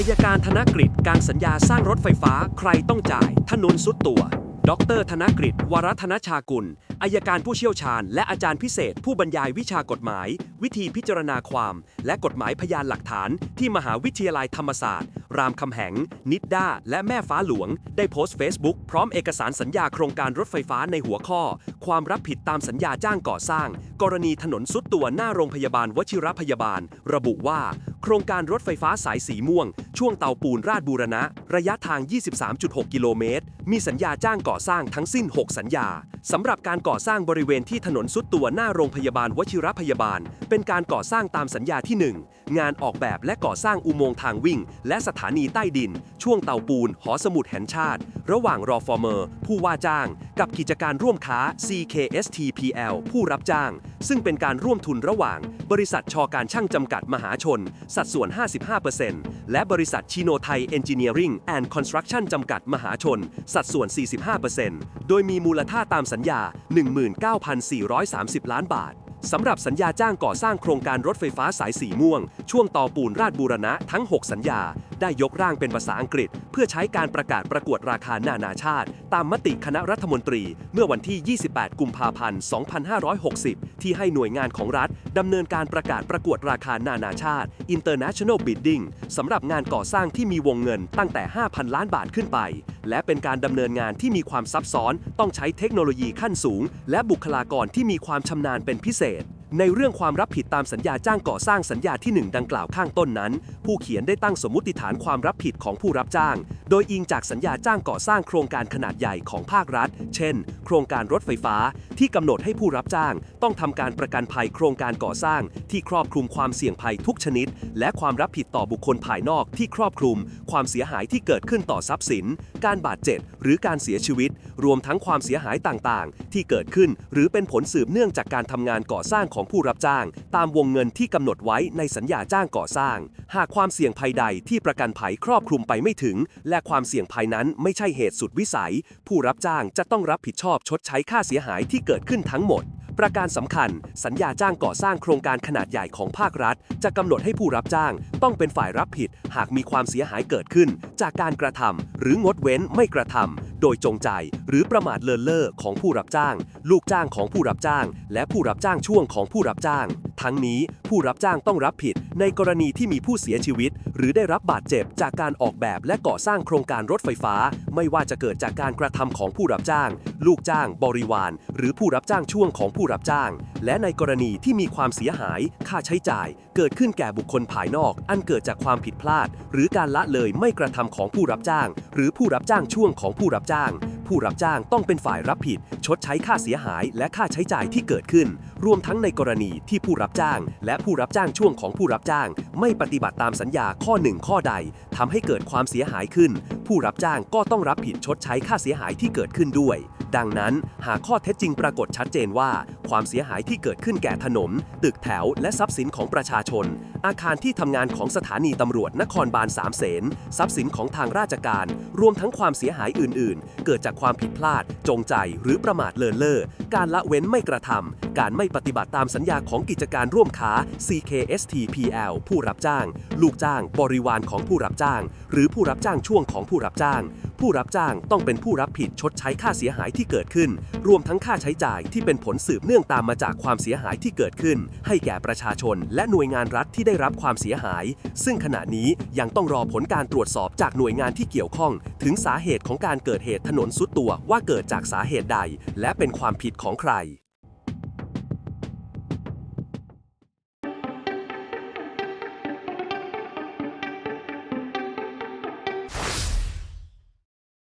อายการธนกฤษการสัญญาสร้างรถไฟฟ้าใครต้องจ่าย ถนนสุดตัว ดร ธนกฤษวรัธนชากุลอายการผู้เชี่ยวชาญ และอาจารย์พิเศษ ผู้บรรยายวิชากฎหมาย วิธีพิจารณาความ และกฎหมายพยานหลักฐาน ที่มหาวิทยาลัยธรรมศาสตร์ รามคำแหง นิดด้า และแม่ฟ้าหลวง ได้โพสต์ Facebook พร้อมเอกสารสัญญาโครงการรถไฟฟ้าในหัวข้อ ความรับผิดตามสัญญาจ้างก่อสร้าง กรณีถนนสุดตัวหน้าโรงพยาบาลวชิรพยาบาล ระบุว่า โครงการรถไฟฟ้าสายสีม่วง ช่วงเตาปูนราชบูรณะ ระยะทาง 23.6 กิโลเมตร มีสัญญาจ้างก่อสร้างทั้งสิ้น 6 สัญญาสำหรับการก่อสร้างบริเวณที่ถนนสุดตัวหน้าโรงพยาบาลวชิรพยาบาล เป็นการก่อสร้างตามสัญญาที่ 1 งานออกแบบและก่อสร้างอุโมงค์ทางวิ่ง และสถานีใต้ดิน ช่วงเตาปูน หอสมุดแห่งชาติ ระหว่างรอฟอร์เมอร์ ผู้ว่าจ้าง กับกิจการร่วมค้า CKSTPL ผู้รับจ้าง ซึ่งเป็นการร่วมทุนระหว่าง บริษัทชอการช่างจำกัดมหาชน สัดส่วน 55%และบริษัทชิโนไทยเอนจิเนียริงแอนด์คอนสตรักชั่นจำกัดมหาชนสัดส่วน 45%โดยมีมูลค่าตามสัญญา 19,430 ล้านบาท สำหรับสัญญาจ้างก่อสร้างโครงการรถไฟฟ้าสายสีม่วง ช่วงต่อปูนราชบูรณะทั้ง 6 สัญญาได้ยกร่างเป็นภาษาอังกฤษ เพื่อใช้การประกาศประกวดราคานานาชาติ ตามมติคณะรัฐมนตรี เมื่อวันที่ 28 กุมภาพันธ์ 2560 ที่ให้หน่วยงานของรัฐดำเนินการประกาศประกวดราคานานาชาติ International Bidding สำหรับงานก่อสร้างที่มีวงเงินตั้งแต่ 5,000 ล้านบาทขึ้นไป และเป็นการดำเนินงานที่มีความซับซ้อน ต้องใช้เทคโนโลยีขั้นสูง และบุคลากรที่มีความชำนาญเป็นพิเศษ ในเรื่องความรับผิดตามสัญญาจ้างก่อสร้างสัญญาที่ 1 ดังกล่าวข้างต้นนั้น ผู้เขียนได้ตั้งสมมติฐานความรับผิดของผู้รับจ้าง โดยอิงจากสัญญาจ้างก่อสร้างโครงการขนาดใหญ่ของภาครัฐ เช่น โครงการรถไฟฟ้า ที่กำหนดให้ผู้รับจ้าง ต้องทำการประกันภัยโครงการก่อสร้าง ที่ครอบคลุมความเสี่ยงภัยทุกชนิด และความรับผิดต่อบุคคลภายนอกที่ครอบคลุม ความเสียหายที่เกิดขึ้นต่อทรัพย์สิน การบาดเจ็บหรือการเสียชีวิต รวมทั้งความเสียหายต่างๆ ที่เกิดขึ้นหรือเป็นผลสืบเนื่องจากการทำงานก่อสร้างของผู้รับจ้าง ตามวงเงินที่กำหนดไว้ในสัญญาจ้างก่อสร้าง หากความเสี่ยงภัยใดที่ประกันภัยครอบคลุมไปไม่ถึง และความเสี่ยงภัยนั้นไม่ใช่เหตุสุดวิสัย ผู้รับจ้างจะต้องรับผิดชอบชดใช้ค่าเสียหายที่เกิดขึ้นทั้งหมดประการสำคัญ สัญญาจ้างก่อสร้างโครงการขนาดใหญ่ของภาครัฐ จะกำหนดให้ผู้รับจ้าง ต้องเป็นฝ่ายรับผิด หากมีความเสียหายเกิดขึ้น จากการกระทำหรืองดเว้นไม่กระทำ โดยจงใจ หรือประมาทเลินเล่อของผู้รับจ้าง ลูกจ้างของผู้รับจ้าง และผู้รับจ้างช่วงของผู้รับจ้าง ทั้งนี้ผู้รับจ้างต้องรับผิดในกรณีที่มีผู้เสียชีวิต หรือได้รับบาดเจ็บจากการออกแบบและก่อสร้างโครงการรถไฟฟ้า ไม่ว่าจะเกิดจากการกระทำของผู้รับจ้าง ลูกจ้าง บริวาร หรือผู้รับจ้างช่วงของผู้รับจ้าง และในกรณีที่มีความเสียหาย ค่าใช้จ่าย เกิดขึ้นแก่บุคคลภายนอก อันเกิดจากความผิดพลาด หรือการละเลยไม่กระทำของผู้รับจ้าง หรือผู้รับจ้างช่วงของผู้รับจ้าง ผู้รับจ้างต้องเป็นฝ่ายรับผิด ชดใช้ค่าเสียหายและค่าใช้จ่ายที่เกิดขึ้น รวมทั้งในกรณีที่ผู้รับจ้าง และผู้รับจ้างช่วงของผู้รับจ้าง ไม่ปฏิบัติตามสัญญาข้อหนึ่งข้อใดทำให้เกิดความเสียหายขึ้น ผู้รับจ้างก็ต้องรับผิดชดใช้ค่าเสียหายที่เกิดขึ้นด้วย ดังนั้น หากข้อเท็จจริงปรากฏชัดเจนว่า ความเสียหายที่เกิดขึ้นแก่ถนนตึกแถว และทรัพย์สินของประชาชน อาคารที่ทำงานของสถานีตำรวจนครบาลสามเสนทรัพย์สินของทางราชการ รวมทั้งความเสียหายอื่น ๆ เกิดจากความผิดพลาด จงใจหรือประมาทเลินเล่อ การละเว้นไม่กระทำ การไม่ปฏิบัติตามสัญญาของกิจการร่วมค้า CKSTPL ผู้รับจ้าง ลูกจ้าง บริวารของผู้รับจ้าง หรือผู้รับจ้างช่วงของผู้รับจ้าง ผู้รับจ้างต้องเป็นผู้รับผิดชดใช้ค่าเสียหายที่เกิดขึ้น รวมทั้งค่าใช้จ่ายที่เป็นผลสืบเนื่องตามมาจากความเสียหายที่เกิดขึ้น ให้แก่ประชาชน และหน่วยงานรัฐที่ได้รับความเสียหาย ซึ่งขณะนี้ยังต้องรอผลการตรวจสอบจากหน่วยงานที่เกี่ยวข้อง ถึงสาเหตุของการเกิดเหตุถนนสุดตัวว่าเกิดจากสาเหตุใด และเป็นความผิดของใคร